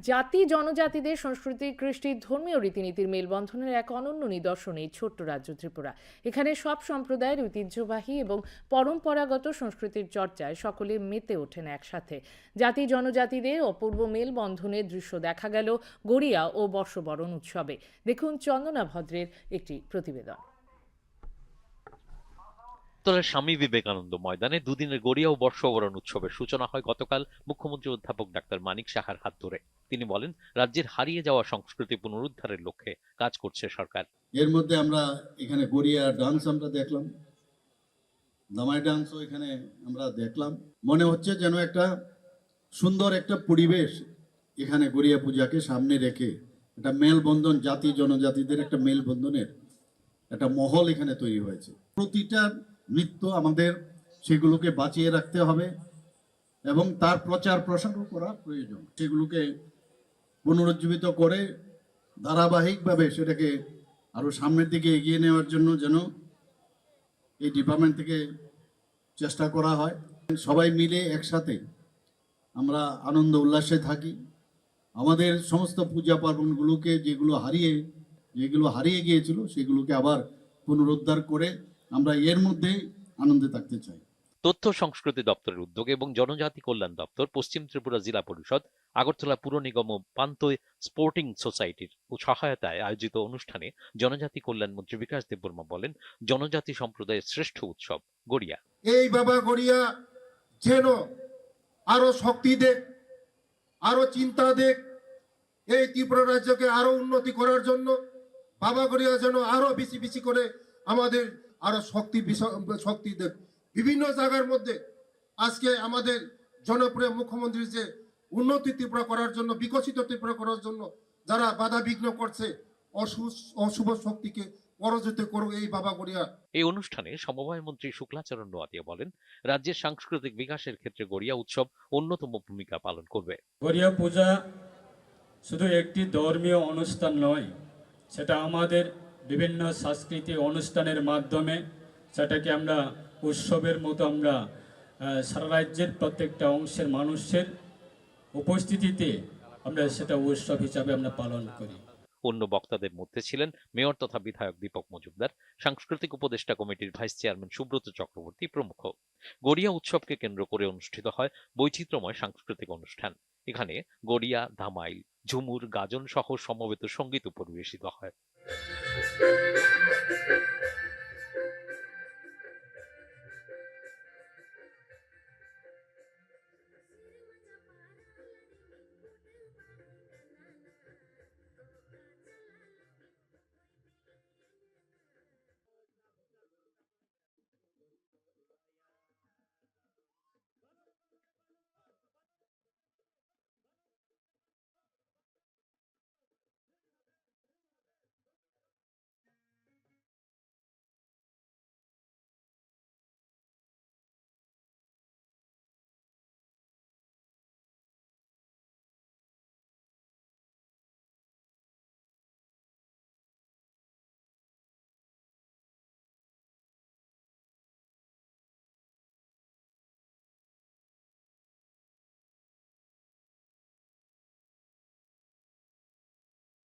জাতি, জনজাতিদের সংস্কৃতি, কৃষ্টি, ধর্মীয় রীতিনীতির মেলবন্ধনের এক অনন্য নিদর্শন এই ছোট্ট রাজ্য ত্রিপুরা। এখানে সব সম্প্রদায়ের ঐতিহ্যবাহী এবং পরম্পরাগত সংস্কৃতির চর্চায় সকলে মেতে ওঠেন একসাথে। জাতি, জনজাতিদের অপূর্ব মেলবন্ধনের দৃশ্য দেখা গেল গড়িয়া ও বর্ষবরণ উৎসবে। দেখুন চন্দনা ভদ্রের একটি প্রতিবেদন। উত্তরের স্বামী বিবেকানন্দ ময়দানে দুদিনের গড়িয়া ও বর্ষবরণ উৎসবের সূচনা হয় গতকাল মুখ্যমন্ত্রী অধ্যাপক ডাক্তার মানিক সাহার হাত ধরে। তিনি বলেন, রাজ্যের হারিয়ে যাওয়া সংস্কৃতি পুনরুদ্ধারের লক্ষ্যে কাজ করছে সরকার। এর মধ্যে আমরা এখানে গড়িয়া ডান্স আমরা দেখলাম। দামাই ডান্সও এখানে আমরা দেখলাম। মনে হচ্ছে যেন একটা সুন্দর একটা পরিবেশ এখানে গড়িয়া পূজাকে সামনে রেখে একটা মেলবন্ধন, জাতি জনজাতিদের একটা মেলবন্ধনের একটা মহল এখানে তৈরি হয়েছে। প্রতিটা নৃত্য আমাদের সেগুলোকে বাঁচিয়ে রাখতে হবে এবং তার প্রচার প্রসারও করা প্রয়োজন। সেগুলোকে পুনরুজ্জীবিত করে ধারাবাহিকভাবে সেটাকে আরও সামনের দিকে এগিয়ে নেওয়ার জন্য যেন এই ডিপার্টমেন্ট থেকে চেষ্টা করা হয়। সবাই মিলে একসাথে আমরা আনন্দ উল্লাসে থাকি। আমাদের সমস্ত পূজা পার্বণগুলোকে যেগুলো হারিয়ে যেগুলো হারিয়ে গিয়েছিল সেগুলোকে আবার পুনরুদ্ধার করে আমরা এর মধ্যে আনন্দে থাকতে চাই। তথ্য সংস্কৃতি দপ্তরের উদ্যোগে এবং জনজাতি কল্যাণ দপ্তর পশ্চিম ত্রিপুরা জেলা পরিষদ আগরতলা পুর নিগম ও পান্তই স্পোর্টিং সোসাইটির সহায়তায় আয়োজিত অনুষ্ঠানে জনজাতি কল্যাণ মন্ত্রী বিকাশ দেববর্মা বলেন জনজাতি সম্প্রদায়ের শ্রেষ্ঠ উৎসব গড়িয়া। এই বাবা গড়িয়া যেন আরও শক্তি দেখ আরও চিন্তা দেখ এই ত্রিপুরা রাজ্যকে আরও উন্নতি করার জন্য বাবা গড়িয়া যেন আরও বেশি বেশি করে আমাদের আরও শক্তি শক্তি দেখ বিভিন্ন জায়গার মধ্যে আজকে আমাদের জনপ্রিয় মুখ্যমন্ত্রী যে উন্নতি ত্রিপুরা করার জন্য বিকশিত ত্রিপুরা করার জন্য যারা বাধা বিঘ্ন করছে অশুভ অশুভ শক্তিকে পরাজিত করুক এই বাবা গড়িয়া। এই অনুষ্ঠানে সমবায় মন্ত্রী শুক্লাচরণ নোয়াতিয়া বলেন রাজ্যের সাংস্কৃতিক বিকাশের ক্ষেত্রে গড়িয়া উৎসব অন্যতম ভূমিকা পালন করবে। গড়িয়া পূজা শুধু একটি ধর্মীয় অনুষ্ঠান নয় সেটা আমাদের বিভিন্ন সাংস্কৃতিক অনুষ্ঠানের মাধ্যমে সেটাকে আমরা উৎসবের মতো আমরা সারা রাজ্যের প্রত্যেকটা অংশের মানুষের উপস্থিতিতে আমরা সেটা উৎসব হিসাবে আমরা পালন করি। অন্য বক্তাদের মধ্যে ছিলেন মেয়র তথা বিধায়ক দীপক মজুমদার, সাংস্কৃতিক উপদেষ্টা কমিটির ভাইস চেয়ারম্যান সুব্রত চক্রবর্তী প্রমুখ। গড়িয়া উৎসবকে কেন্দ্র করে অনুষ্ঠিত হয় বৈচিত্র্যময় সাংস্কৃতিক অনুষ্ঠান। এখানে গড়িয়া, ধামাইল, ঝুমুর গাজন সহ সমবেত সংগীত পরিবেশিত হয়। Thank you.